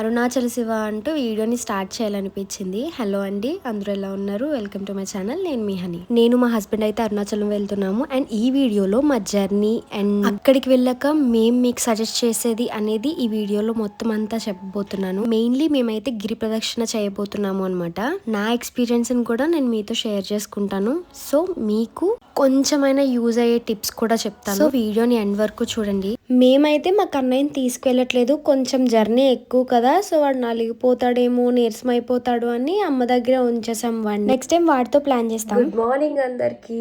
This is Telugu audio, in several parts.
అరుణాచల శివ అంటూ వీడియోని స్టార్ట్ చేయాలనిపించింది. హలో అండి అందరూ ఎలా ఉన్నారు? Welcome to my channel. నేను మీ హని. నేను మా హస్బెండ్ అయితే అరుణాచలం వెళ్తున్నాము. అండ్ ఈ వీడియోలో మా జర్నీ అండ్ అక్కడికి వెళ్ళాక మేము మీకు సజెస్ట్ చేసేది అనేది ఈ వీడియోలో మొత్తం అంతా చెప్పబోతున్నాను. మెయిన్లీ మేమైతే గిరి ప్రదక్షిణ చేయబోతున్నాము అనమాట నా ఎక్స్పీరియన్స్ కూడా నేను మీతో షేర్ చేసుకుంటాను. సో మీకు కొంచెమైనా యూజ్ అయ్యే టిప్స్ కూడా చెప్తాను. సో వీడియోని ఎండ్ వరకు చూడండి. మేమైతే మా కన్నయ్యని తీసుకెళ్ళట్లేదు. కొంచెం జర్నీ ఎక్కువ కదా సో వాడు నలిగిపోతాడేమో నీరసం అయిపోతాడు అని అమ్మ దగ్గర ఉంచేసాం వాడిని. నెక్స్ట్ టైం వాడితో ప్లాన్ చేస్తాం. గుడ్ మార్నింగ్ అందరికి.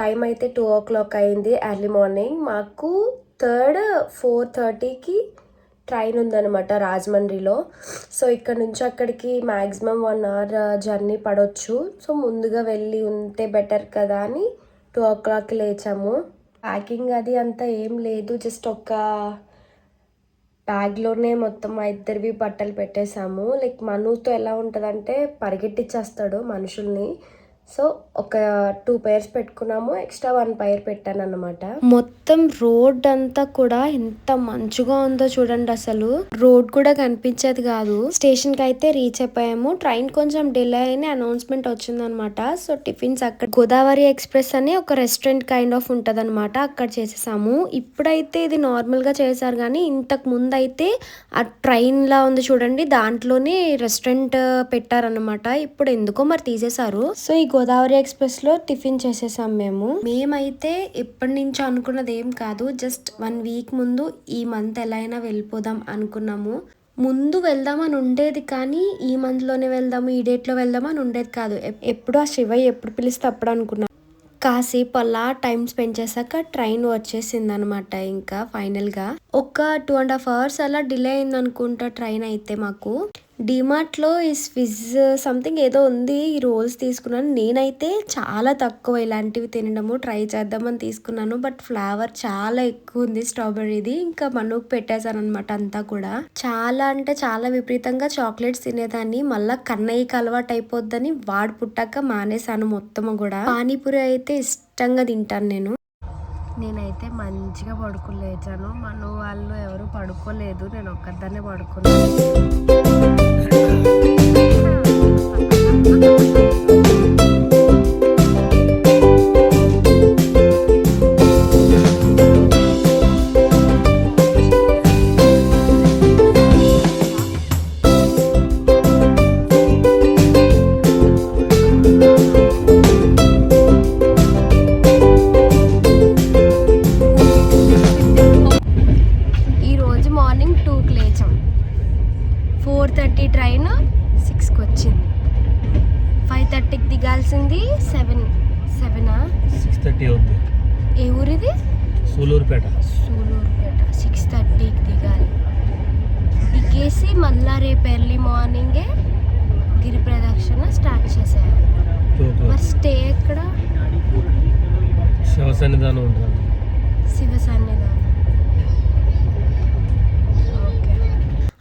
టైం అయితే టూ ఓ క్లాక్ అయింది ఎర్లీ మార్నింగ్ మాకు థర్డ్ ఫోర్ థర్టీకి ట్రైన్ ఉందన్నమాట రాజమండ్రిలో. సో ఇక్కడ నుంచి అక్కడికి మ్యాక్సిమం వన్ అవర్ జర్నీ పడవచ్చు సో ముందుగా వెళ్ళి ఉంటే బెటర్ కదా అని టూ ఓ క్లాక్కి లేచాము. ప్యాకింగ్ అది అంతా ఏం లేదు. జస్ట్ ఒక బ్యాగ్లోనే మొత్తం మా ఇద్దరివి బట్టలు పెట్టేశాము. లైక్ మనుతో ఎలా ఉంటుందంటే పరిగెట్టిచ్చేస్తాడు మనుషుల్ని. సో ఒక టూ పైర్స్ పెట్టుకున్నాము. ఎక్స్ట్రా వన్ పైర్ పెట్టాను అనమాట మొత్తం రోడ్ అంతా కూడా ఎంత మంచుగా ఉందో చూడండి అసలు. రోడ్ కూడా కనిపించేది కాదు. స్టేషన్కి అయితే రీచ్ అయిపోయాము. ట్రైన్ కొంచెం డిలే అయిన అనౌన్స్మెంట్ వచ్చిందనమాట సో టిఫిన్స్ అక్కడ గోదావరి ఎక్స్ప్రెస్ అని ఒక రెస్టారెంట్ కైండ్ ఆఫ్ ఉంటది అనమాట అక్కడ చేసేసాము. ఇప్పుడైతే ఇది నార్మల్గా చేశారు కానీ ఇంతకు ముందు అయితే ఆ ట్రైన్ లా ఉంది చూడండి. దాంట్లోనే రెస్టారెంట్ పెట్టారనమాట ఇప్పుడు ఎందుకో మరి తీసేశారు. సో ఈ గోదావరి ఎక్స్ప్రెస్లో టిఫిన్ చేసేసాం మేము. మేమైతే ఎప్పటి నుంచో అనుకున్నది ఏం కాదు జస్ట్ వన్ వీక్ ముందు ఈ మంత్ ఎలా అయినా వెళ్ళిపోదాం అనుకున్నాము. ముందు వెళ్దామని ఉండేది కానీ ఈ మంత్లోనే వెళ్దాము ఈ డేట్లో వెళ్దామని ఉండేది కాదు. ఎప్పుడు ఆ శివయ్య ఎప్పుడు పిలిస్తే అప్పుడు అనుకున్నాం. కాసేపు అలా టైం స్పెండ్ చేశాక ట్రైన్ వచ్చేసింది అనమాట ఇంకా ఫైనల్గా ఒక టూ అండ్ హాఫ్ అవర్స్ అలా డిలే అయింది అనుకుంటా ట్రైన్ అయితే మాకు. డిమార్ట్లో ఈ స్విజ్ సంథింగ్ ఏదో ఉంది. ఈ రోల్స్ తీసుకున్నాను. నేనైతే చాలా తక్కువ ఇలాంటివి తినడము ట్రై చేద్దామని తీసుకున్నాను. బట్ ఫ్లేవర్ చాలా ఎక్కువ ఉంది స్ట్రాబెర్రీది. ఇంకా మనుకు పెట్టేశాను అనమాట అంతా కూడా. చాలా అంటే చాలా విపరీతంగా చాక్లెట్స్ తినేదాన్ని. మళ్ళా కన్నయ్యకి అలవాటు అయిపోద్దని వాడు పుట్టాక మానేశాను మొత్తము కూడా. పానీపూరి అయితే ఇష్టంగా తింటాను నేను. నేనైతే మంచిగా పడుకుని లేచాను. వాళ్ళు ఎవరు పడుకోలేదు. నేను ఒక్కదాన్నే పడుకున్నాను స్టే ఎక్కడ? శివ సన్నిధానం ఉంటుంది? శివ సన్నిధానం.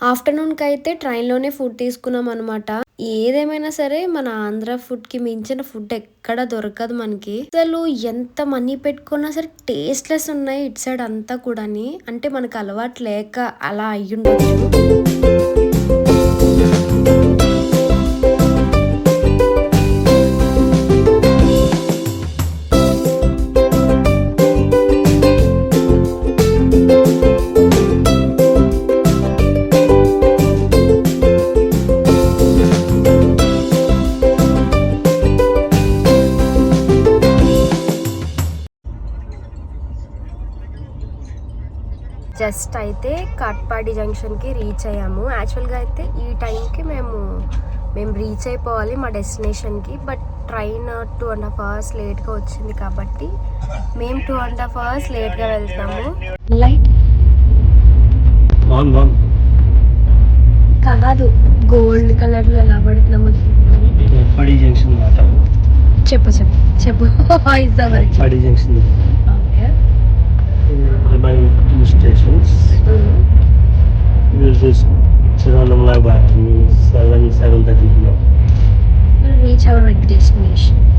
ఆఫ్టర్నూన్కి అయితే ట్రైన్లోనే ఫుడ్ తీసుకున్నాం అనమాట ఏదేమైనా సరే మన ఆంధ్ర ఫుడ్కి మించిన ఫుడ్ ఎక్కడ దొరకదు మనకి. అసలు ఎంత మనీ పెట్టుకున్నా సరే టేస్ట్లెస్ ఉన్నాయి ఇటు సైడ్ అంతా కూడాని. అంటే మనకు అలవాటు లేక అలా అయ్యుండొచ్చు. జస్ట్ అయితే కాట్పాడి జంక్షన్కి రీచ్ అయ్యాము. యాక్చువల్గా అయితే ఈ టైంకి మేము మేము రీచ్ అయిపోవాలి మా డెస్టినేషన్కి but train two and half hours లేట్గా వచ్చింది కాబట్టి మేము టూ అండ్ హాఫ్ అవర్స్ లేట్గా వెళ్తాము లైట్ ఆన్ ఆన్ కాదు గోల్డ్ కలర్లో ఎలా పడుతున్నాము? పడి జంక్షన్ మాట చెప్పు చెప్పు. చెప్పు. service stations. Mm-hmm. We'll reach Tiruvannamalai by 7 7.30 p.m. We'll reach our destination.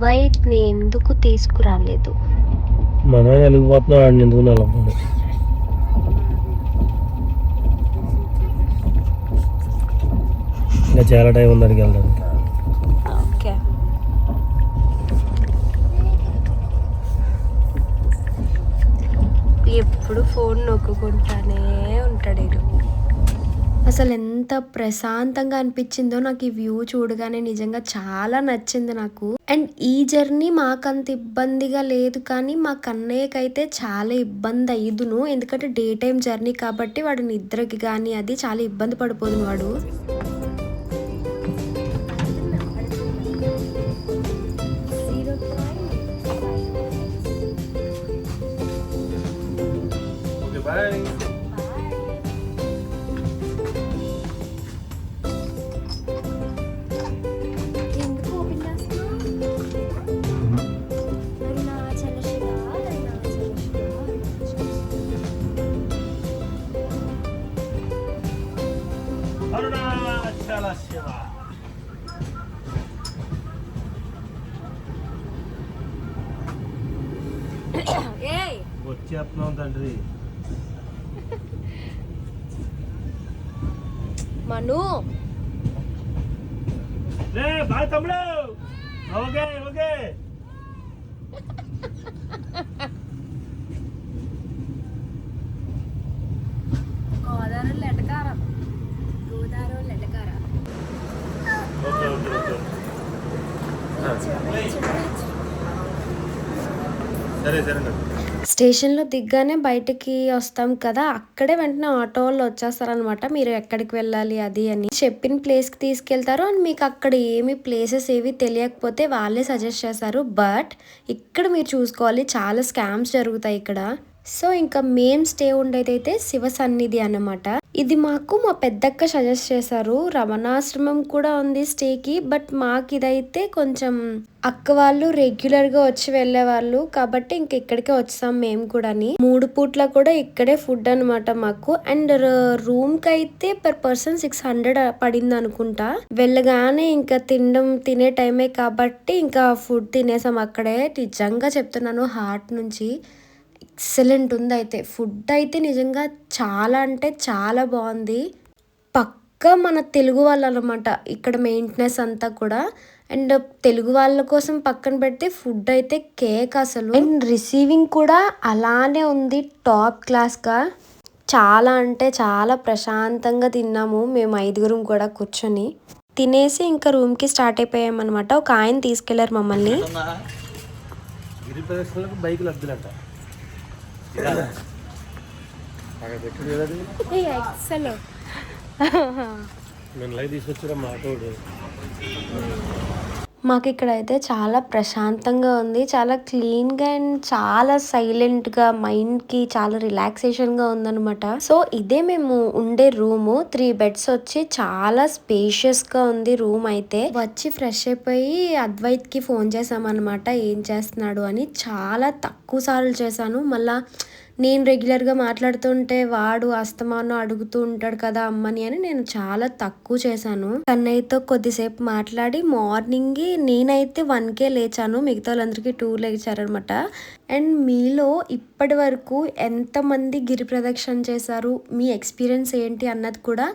ని ఎందుకు తీసుకురాలేదు? మనం వెళ్ళిపోతున్నాం ఆడిని ఎందుకు నలపడు ఇంకా చాలా టైం ఉంది అడిగి వెళ్ళడానికి. ఓకే. ఎప్పుడు ఫోన్ నొక్కుంటానే ఉంటాడు వీడు. అసలు ఎంత ప్రశాంతంగా అనిపించిందో నాకు ఈ వ్యూ చూడగానే నిజంగా చాలా నచ్చింది నాకు. అండ్ ఈ జర్నీ మాకంత ఇబ్బందిగా లేదు కానీ మా కన్నయ్యకైతే చాలా ఇబ్బంది అయ్యుదును ఎందుకంటే డే టైం జర్నీ కాబట్టి వాడు నిద్రకి కానీ అది చాలా ఇబ్బంది పడిపోదు వాడు. తమ్ముడు. Okay okay. గోదావరి లెటకార. గోదావరి లెటకార. Okay okay okay. సరే సరే. స్టేషన్లో దిగ్గానే బయటికి వస్తాం కదా అక్కడే వెంటనే ఆటో వాళ్ళు వచ్చేస్తారనమాట. మీరు ఎక్కడికి వెళ్ళాలి అది అని చెప్పిన ప్లేస్కి తీసుకెళ్తారు. అండ్ మీకు అక్కడ ఏమి ప్లేసెస్ ఏవి తెలియకపోతే వాళ్ళే సజెస్ట్ చేస్తారు. బట్ ఇక్కడ మీరు చూసుకోవాలి చాలా స్కామ్స్ జరుగుతాయి ఇక్కడ. సో ఇంకా మేం స్టే ఉండేదైతే శివ సన్నిధి అన్నమాట. ఇది మాకు మా పెద్దక్క సజెస్ట్ చేశారు. రమణాశ్రమం కూడా ఉంది స్టేకి బట్ మాకు ఇదైతే కొంచెం అక్క వాళ్ళు రెగ్యులర్గా వచ్చి వెళ్ళే వాళ్ళు కాబట్టి ఇంక ఇక్కడికే వచ్చాం మేము కూడా మూడు పూట్ల కూడా ఇక్కడే ఫుడ్ అనమాట మాకు. అండ్ రూమ్కి అయితే పర్ పర్సన్ సిక్స్ హండ్రెడ్ పడింది అనుకుంటా వెళ్ళగానే ఇంకా తినడం తినే టైమే కాబట్టి ఇంకా ఫుడ్ తినేసాం అక్కడే. నిజంగా చెప్తున్నాను హార్ట్ నుంచి. ఎక్సలెంట్ ఉంది అయితే ఫుడ్ అయితే నిజంగా చాలా అంటే చాలా బాగుంది. పక్కా మన తెలుగు వాళ్ళు అనమాట ఇక్కడ మెయింటెనెన్స్ అంతా కూడా. అండ్ తెలుగు వాళ్ళ కోసం పక్కన పెడితే ఫుడ్ అయితే కేక్ అసలు. అండ్ రిసీవింగ్ కూడా అలానే ఉంది టాప్ క్లాస్గా. చాలా అంటే చాలా ప్రశాంతంగా తిన్నాము మేము ఐదుగురం కూడా కూర్చొని. తినేసి ఇంకా రూమ్కి స్టార్ట్ అయిపోయామన్నమాట. ఒక ఆయన తీసుకెళ్ళారు మమ్మల్ని. బైకులు అద్దులంట అక్కడ పెట్టుడు కదా అది. నేను లైవ్ తీసుకొచ్చారా మా ఆటోడు. మాకు ఇక్కడ అయితే చాలా ప్రశాంతంగా ఉంది. చాలా క్లీన్గా అండ్ చాలా సైలెంట్గా మైండ్కి చాలా రిలాక్సేషన్గా ఉందన్నమాట. సో ఇదే మేము ఉండే రూము. త్రీ బెడ్స్ వచ్చి చాలా స్పేషియస్గా ఉంది రూమ్ అయితే. వచ్చి ఫ్రెష్ అయిపోయి అద్వైత్కి ఫోన్ చేసామన్నమాట ఏం చేస్తున్నాడు అని. చాలా తక్కువ సార్లు చేశాను. మళ్ళీ నేను రెగ్యులర్గా మాట్లాడుతుంటే వాడు అస్తమానం అడుగుతూ ఉంటాడు కదా అమ్మని అని నేను చాలా తక్కువ చేశాను. కన్నయ్యతో కొద్దిసేపు మాట్లాడి మార్నింగ్ నేనైతే వన్ కే లేచాను. మిగతా వాళ్ళందరికీ టూ లేచారనమాట అండ్ మీలో ఇప్పటి వరకు ఎంతమంది గిరి ప్రదక్షిణ చేశారు? మీ ఎక్స్పీరియన్స్ ఏంటి అన్నది కూడా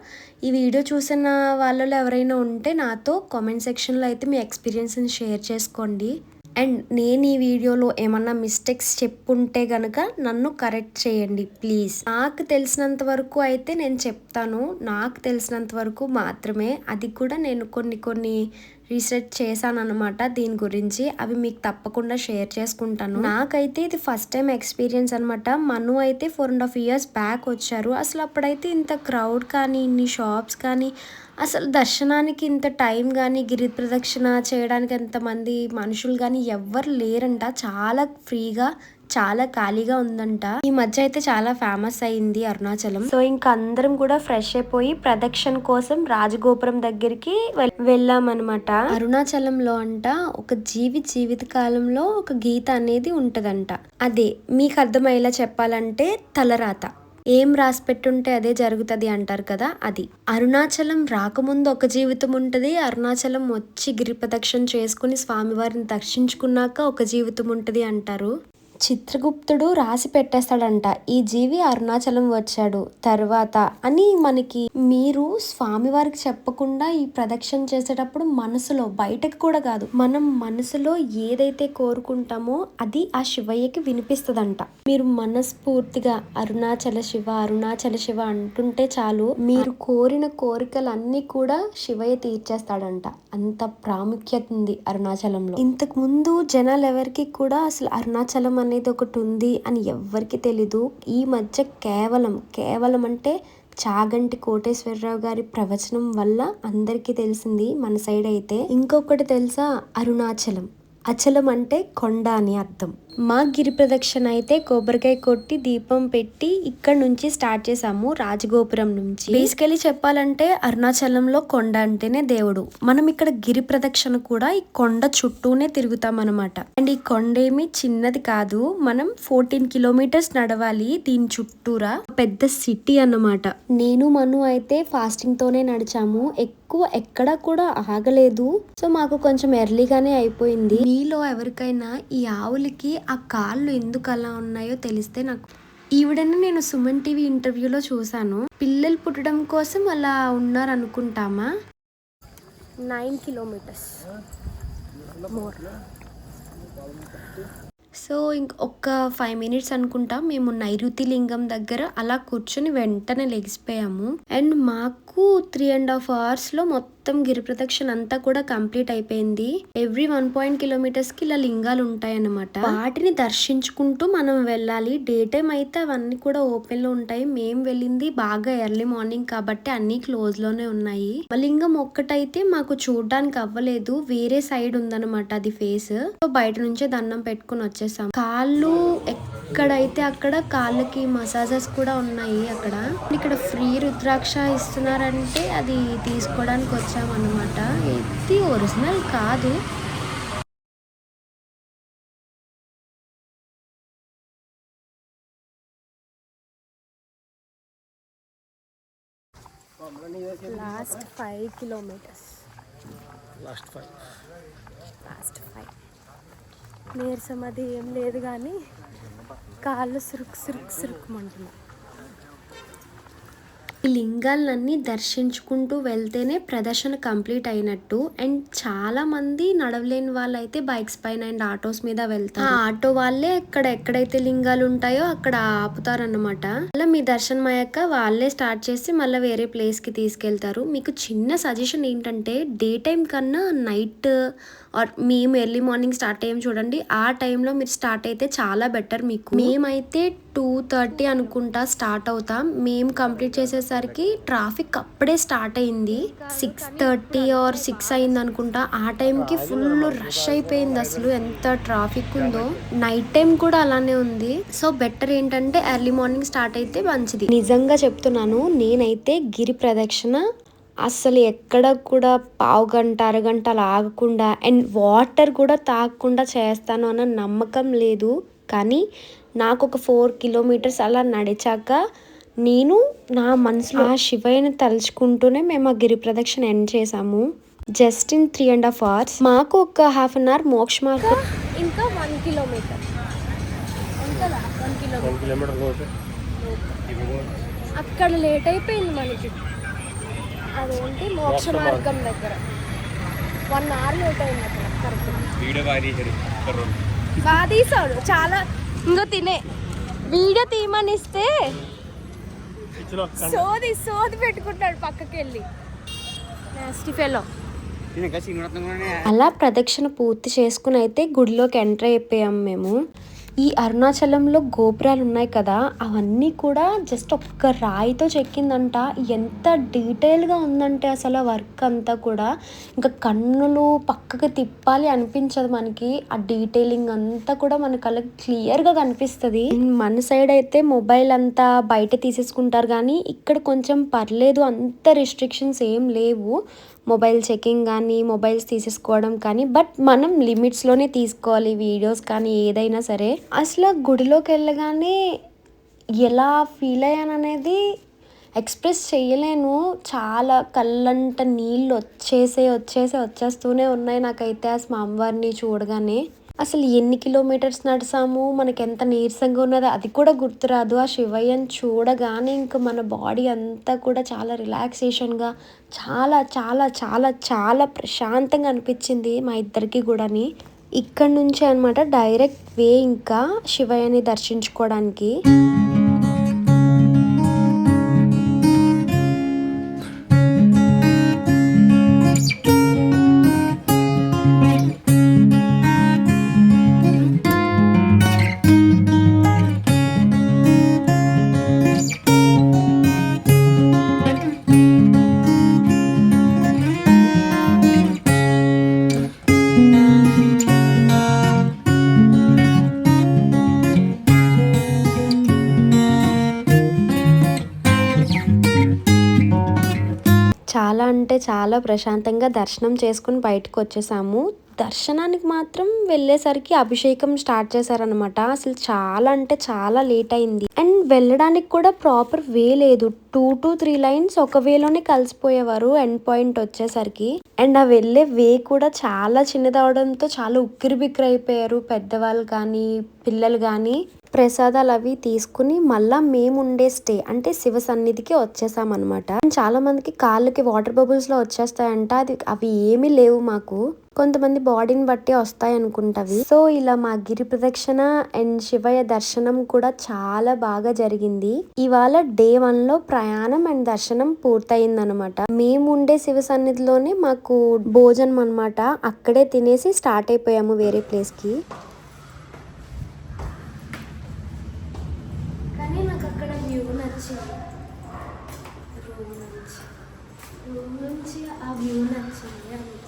ఈ వీడియో చూసిన వాళ్ళలో ఎవరైనా ఉంటే నాతో కామెంట్ సెక్షన్లో అయితే మీ ఎక్స్పీరియన్స్ని షేర్ చేసుకోండి. అండ్ నేను ఈ వీడియోలో ఏమన్నా మిస్టేక్స్ చెప్పుంటే గనక నన్ను కరెక్ట్ చేయండి ప్లీజ్ నాకు తెలిసినంత వరకు అయితే నేను చెప్తాను. నాకు తెలిసినంత వరకు మాత్రమే. అది కూడా నేను కొన్ని కొన్ని రీసెర్చ్ చేశానమాట దీని గురించి. అవి మీకు తప్పకుండా షేర్ చేసుకుంటాను. నాకైతే ఇది ఫస్ట్ టైం ఎక్స్పీరియన్స్ అనమాట మను అయితే four and half years back వచ్చారు. అసలు అప్పుడైతే ఇంత క్రౌడ్ కానీ ఇన్ని షాప్స్ కానీ అసలు దర్శనానికి ఇంత టైం కానీ గిరి ప్రదక్షిణ చేయడానికి ఎంతమంది మనుషులు కానీ ఎవ్వరు లేరంట. చాలా ఫ్రీగా చాలా ఖాళీగా ఉందంట. ఈ మధ్య అయితే చాలా ఫేమస్ అయింది అరుణాచలం. సో ఇంకా అందరం కూడా ఫ్రెష్ అయిపోయి ప్రదక్షిణ కోసం రాజగోపురం దగ్గరికి వెళ్ళామన్నమాట. అరుణాచలంలో అంట ఒక జీవి జీవిత కాలంలో ఒక గీత అనేది ఉంటదంట. అదే మీకు అర్థమయ్యేలా చెప్పాలంటే తలరాత. ఏం రాసి పెట్టుంటే అదే జరుగుతుంది అంటారు కదా అది. అరుణాచలం రాకముందు ఒక జీవితం ఉంటుంది అరుణాచలం వచ్చి గిరి ప్రదక్షిణ చేసుకుని స్వామివారిని దర్శించుకున్నాక ఒక జీవితం ఉంటుంది అంటారు. చిత్రగుప్తుడు రాసి పెట్టేస్తాడంట. ఈ జీవి అరుణాచలం వచ్చాడు. తర్వాత అని మనకి మీరు స్వామివారికి చెప్పకుండా ఈ ప్రదక్షిణ చేసేటప్పుడు మనసులో బయటకు కూడా కాదు మనం మనసులో ఏదైతే కోరుకుంటామో అది ఆ శివయ్యకి వినిపిస్తుందంట. మీరు మనస్ఫూర్తిగా అరుణాచల శివ అరుణాచల శివ అంటుంటే చాలు మీరు కోరిన కోరికలన్నీ కూడా శివయ్య తీర్చేస్తాడంట. అంత ప్రాముఖ్యత ఉంది అరుణాచలంలో. ఇంతకు ముందు జనాలు ఎవరికి కూడా అసలు అరుణాచలం అనేది ఒకటి ఉంది అని ఎవ్వరికి తెలీదు. ఈ మధ్య కేవలం కేవలం అంటే చాగంటి కోటేశ్వరరావు గారి ప్రవచనం వల్ల అందరికీ తెలిసింది మన సైడ్ అయితే. ఇంకొకటి తెలుసా? అరుణాచలం. అచలం అంటే కొండ అని అర్థం. మా గిరి ప్రదక్షిణ అయితే కొబ్బరికాయ కొట్టి దీపం పెట్టి ఇక్కడ నుంచి స్టార్ట్ చేసాము రాజగోపురం నుంచి. బేసికలీ చెప్పాలంటే అరుణాచలంలో కొండ అంటేనే దేవుడు. మనం ఇక్కడ గిరి ప్రదక్షిణ కూడా ఈ కొండ చుట్టూనే తిరుగుతాం అనమాట అండ్ ఈ కొండ ఏమి చిన్నది కాదు. మనం ఫోర్టీన్ కిలోమీటర్స్ నడవాలి దీని చుట్టూరా. పెద్ద సిటీ అన్నమాట. నేను మను అయితే ఫాస్టింగ్ తోనే నడిచాము. ఎక్కువ ఎక్కడా కూడా ఆగలేదు. సో మాకు కొంచెం ఎర్లీగానే అయిపోయింది. మీలో ఎవరికైనా ఈ ఆవులకి ఆ కాళ్ళు ఎందుకు అలా ఉన్నాయో తెలిస్తే నాకు. ఈవిడని నేను సుమన్ టీవీ ఇంటర్వ్యూలో చూశాను. పిల్లలు పుట్టడం కోసం అలా ఉన్నారు అనుకుంటామా నైన్ కిలోమీటర్స్. మోర్. సో ఇంక ఒక్క ఫైవ్ మినిట్స్ అనుకుంటా మేము నైరుతి లింగం దగ్గర అలా కూర్చొని వెంటనే లెగిసిపోయాము. అండ్ మాకు త్రీ అండ్ హాఫ్ అవర్స్లో మొత్తం గిరి ప్రదక్షిణ అంతా కూడా కంప్లీట్ అయిపోయింది. ఎవ్రీ వన్ పాయింట్ కిలోమీటర్స్కి ఇలా లింగాలు ఉంటాయన్నమాట. వాటిని దర్శించుకుంటూ మనం వెళ్ళాలి. డే టైం అయితే అవన్నీ కూడా ఓపెన్లో ఉంటాయి. మేము వెళ్ళింది బాగా ఎర్లీ మార్నింగ్ కాబట్టి అన్ని క్లోజ్లోనే ఉన్నాయి లింగం ఒక్కటైతే మాకు చూడడానికి అవ్వలేదు. వేరే సైడ్ ఉందన్నమాట అది ఫేస్. సో బయట నుంచే దండం పెట్టుకుని వచ్చేసాం. కాళ్ళు ఎక్కడైతే అక్కడ కాళ్ళకి మసాజెస్ కూడా ఉన్నాయి అక్కడ. ఇక్కడ ఫ్రీ రుద్రాక్ష ఇస్తున్నారంటే అది తీసుకోవడానికి వచ్చామన్నమాట. ఇది ఒరిజినల్ కాదు. Last five kilometres. Last five. Last five. నీరసం అది ఏం లేదు కానీ కాళ్ళు సురుకు సురుకు సురుకుమంటున్నాయి ఈ లింగాలన్నీ దర్శించుకుంటూ వెళ్తేనే ప్రదర్శన కంప్లీట్ అయినట్టు అండ్ చాలా మంది నడవలేని వాళ్ళైతే బైక్స్ పైన అండ్ ఆటోస్ మీద వెళ్తారు. ఆ ఆటో వాళ్ళే ఎక్కడ ఎక్కడైతే లింగాలు ఉంటాయో అక్కడ ఆపుతారన్నమాట. అలా మీ దర్శనం అయ్యాక వాళ్ళే స్టార్ట్ చేసి మళ్ళీ వేరే ప్లేస్కి తీసుకెళ్తారు. మీకు చిన్న సజెషన్ ఏంటంటే డే టైం కన్నా నైట్ మేము ఎర్లీ మార్నింగ్ స్టార్ట్ అయ్యాం చూడండి. ఆ టైంలో మీరు స్టార్ట్ అయితే చాలా బెటర్ మీకు. మేమైతే టూ థర్టీ అనుకుంటా స్టార్ట్ అవుతాం. మేము కంప్లీట్ చేసేసరికి ట్రాఫిక్ అప్పుడే స్టార్ట్ అయింది. సిక్స్ థర్టీ ఆర్ సిక్స్ అయింది అనుకుంటా. ఆ టైంకి ఫుల్ రష్ అయిపోయింది అసలు. ఎంత ట్రాఫిక్ ఉందో. నైట్ టైం కూడా అలానే ఉంది. సో బెటర్ ఏంటంటే ఎర్లీ మార్నింగ్ స్టార్ట్ అయితే మంచిది. నిజంగా చెప్తున్నాను నేనైతే గిరి ప్రదక్షిణ అసలు ఎక్కడ కూడా పావు గంట అరగంట అలా ఆగకుండా అండ్ వాటర్ కూడా తాగకుండా చేస్తాను అన్న నమ్మకం లేదు. కానీ నాకు ఒక ఫోర్ కిలోమీటర్స్ అలా నడిచాక నేను నా మనసులో ఆ శివయ్యని తలుచుకుంటూనే మేము ఆ గిరి ప్రదక్షిణ ఎండ్ చేసాము just in three and half hours మాకు ఒక హాఫ్ అన్ అవర్ మోక్ష మార్గం. ఇంకా వన్ కిలోమీటర్ అక్కడ లేట్ అయిపోయింది మనకి. అదేంటి? మోక్ష మార్గం దగ్గర. వన్ అవర్ లేట్ అయింది అక్కడ. కరెక్ట్ వీడియో బాగా తీసాడు చాలా ఇంకో తినే. వీడియో తీయమని ఇస్తే ఇచ్చిన ఒక్క సోది సోది పెట్టుకుంటాడు పక్కకి వెళ్ళి ఫెలో అలా ప్రదక్షిణ పూర్తి చేసుకుని అయితే గుడిలోకి ఎంటర్ అయిపోయాం మేము. ఈ అరుణాచలంలో గోపురాలు ఉన్నాయి కదా అవన్నీ కూడా జస్ట్ ఒక్క రాయితో చెక్కిందంట. ఎంత డీటెయిల్గా ఉందంటే అసలు ఆ వర్క్ అంతా కూడా. ఇంకా కన్నులు పక్కకి తిప్పాలి అనిపించదు మనకి. ఆ డీటెయిలింగ్ అంతా కూడా మన కళ్ళకి క్లియర్గా కనిపిస్తుంది. మన సైడ్ అయితే మొబైల్ అంతా బయట తీసేసుకుంటారు కానీ ఇక్కడ కొంచెం పర్లేదు అంత రిస్ట్రిక్షన్స్ ఏం లేవు. మొబైల్ చెకింగ్ కానీ మొబైల్స్ తీసేసుకోవడం కానీ బట్ మనం లిమిట్స్లోనే తీసుకోవాలి వీడియోస్ కానీ ఏదైనా సరే. అసలు గుడిలోకి వెళ్ళగానే ఎలా ఫీల్ అయ్యాను అనేది ఎక్స్ప్రెస్ చేయలేను. చాలా కళ్ళంట నీళ్ళు వచ్చేసే వచ్చేసే వచ్చేస్తూనే ఉన్నాయి నాకైతే ఆ స్వామివారిని చూడగానే. అసలు ఎన్ని కిలోమీటర్స్ నడిసాము? మనకి ఎంత నీరసంగా ఉన్నదో? అది కూడా గుర్తురాదు. ఆ శివయ్యని చూడగానే ఇంకా మన బాడీ అంతా కూడా చాలా రిలాక్సేషన్గా చాలా చాలా చాలా చాలా ప్రశాంతంగా అనిపించింది మా ఇద్దరికి కూడాని. ఇక్కడ నుంచి అనమాట డైరెక్ట్ వే ఇంకా శివయ్యని దర్శించుకోవడానికి. చాలా అంటే చాలా ప్రశాంతంగా దర్శనం చేసుకుని బయటకు వచ్చేసాము. దర్శనానికి మాత్రం వెళ్ళేసరికి అభిషేకం స్టార్ట్ చేశారనమాట అసలు చాలా అంటే చాలా లేట్ అయింది. అండ్ వెళ్ళడానికి కూడా ప్రాపర్ వే లేదు. టూ టు త్రీ లైన్స్ ఒక వేలోనే కలిసిపోయేవారు ఎండ్ పాయింట్ వచ్చేసరికి. అండ్ ఆ వెళ్ళే వే కూడా చాలా చిన్నదవడంతో చాలా ఉక్కిరి బిక్కిరి అయిపోయారు పెద్దవాళ్ళు కానీ పిల్లలు కానీ. ప్రసాదాలు అవి తీసుకుని మళ్ళా మేము ఉండే స్టే అంటే శివ సన్నిధికి వచ్చేసామన్నమాట. చాలా మందికి కాళ్ళకి వాటర్ బబుల్స్లో వచ్చేస్తాయంట. అది అవి ఏమీ లేవు మాకు. కొంతమంది బాడీని బట్టి వస్తాయి అనుకుంటవి సో ఇలా మా గిరి ప్రదక్షిణ అండ్ శివయ్య దర్శనం కూడా చాలా బాగా జరిగింది. ఇవాళ డే వన్లో ప్రయాణం అండ్ దర్శనం పూర్తయింది అనమాట మేము ఉండే శివ సన్నిధిలోనే మాకు భోజనం అనమాట అక్కడే తినేసి స్టార్ట్ అయిపోయాము వేరే ప్లేస్కి కానీ నాకు అక్కడ వ్యూ నచ్చింది రూమ్ నుంచి రూమ్ నుంచి ఆ వ్యూ నచ్చింది అందుకే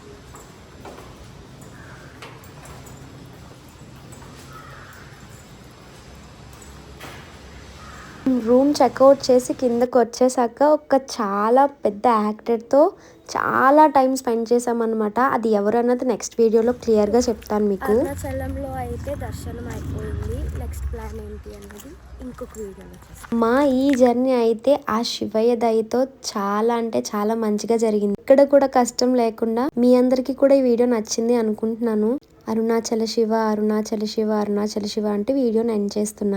రూమ్ చెక్అవుట్ చేసి కిందకు వచ్చేసాక ఒక చాలా పెద్ద యాక్టర్తో చాలా టైం స్పెండ్ చేసామన్నమాట అది ఎవరన్నది నెక్స్ట్ వీడియోలో క్లియర్గా చెప్తాను మీకు. అరుణాచలంలో అయితే దర్శనం అయిపోయింది. నెక్స్ట్ ప్లాన్ ఏంటి అన్నది ఇంకొక వీడియోలో మా ఈ జర్నీ అయితే ఆ శివయ్య దయతో చాలా అంటే చాలా మంచిగా జరిగింది. ఇక్కడ కూడా కష్టం లేకుండా మీ అందరికీ కూడా ఈ వీడియో నచ్చింది అనుకుంటున్నాను. అరుణాచల శివ అరుణాచల శివ అరుణాచల శివ అంటే వీడియోని ఎండ్ చేస్తున్నా.